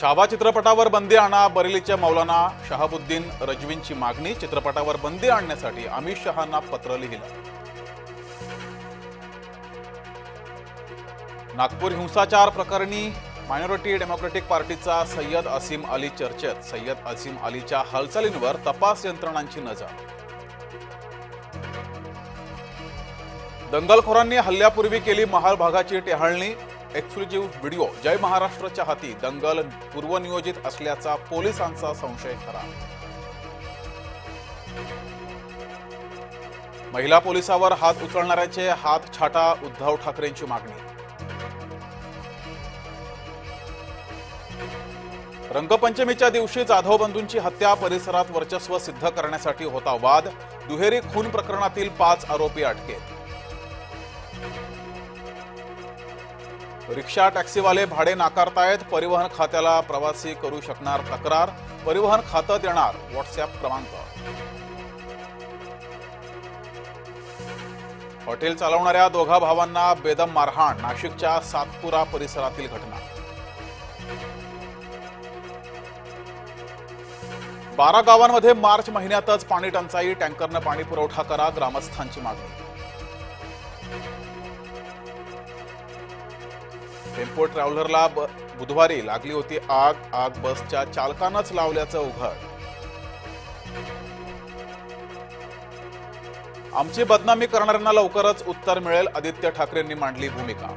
छावा चित्रपटावर बंदी आणा बरेलीच्या मौलाना शहाबुद्दीन रजवींची मागणी चित्रपटावर बंदी आणण्यासाठी अमित शहांना पत्र लिहिलं. नागपूर हिंसाचार प्रकरणी मायनॉरिटी डेमोक्रेटिक पार्टीचा सय्यद असीम अली चर्चेत. सय्यद असीम अलीच्या हालचालींवर तपास यंत्रणांची नजर. दंगलखोरांनी हल्ल्यापूर्वी केली महाल भागाची टेहाळणी एक्सक्लुझिव्ह व्हिडिओ जय महाराष्ट्रच्या हाती दंगल पूर्वनियोजित असल्याचा पोलिसांचा संशय खरा. महिला पोलिसावर हात उचलणाऱ्याचे हात छाटा उद्धव ठाकरेंची मागणी. रंगपंचमीच्या दिवशी जाधव बंधूंची हत्या परिसरात वर्चस्व सिद्ध करण्यासाठी होता वाद. दुहेरी खून प्रकरणातील पाच आरोपी अटकेत. रिक्षा टॅक्सीवाले भाडे नाकारतायत. परिवहन खात्याला प्रवासी करू शकणार तक्रार. परिवहन खातं देणार व्हॉट्सअप क्रमांक. हॉटेल चालवणाऱ्या दोघा भावांना बेदम मारहाण नाशिकच्या सातपुरा परिसरातील घटना. बारा गावांमध्ये मार्च महिन्यातच पाणी टंचाई टँकरनं पाणी पुरवठा करा ग्रामस्थांची मागणी. टेम्पो ट्रॅव्हलरला बुधवारी लागली होती आग. आग बसच्या चालकानंच लावल्याचं उघड. आमची बदनामी करणाऱ्यांना लवकरच उत्तर मिळेल आदित्य ठाकरेंनी मांडली भूमिका.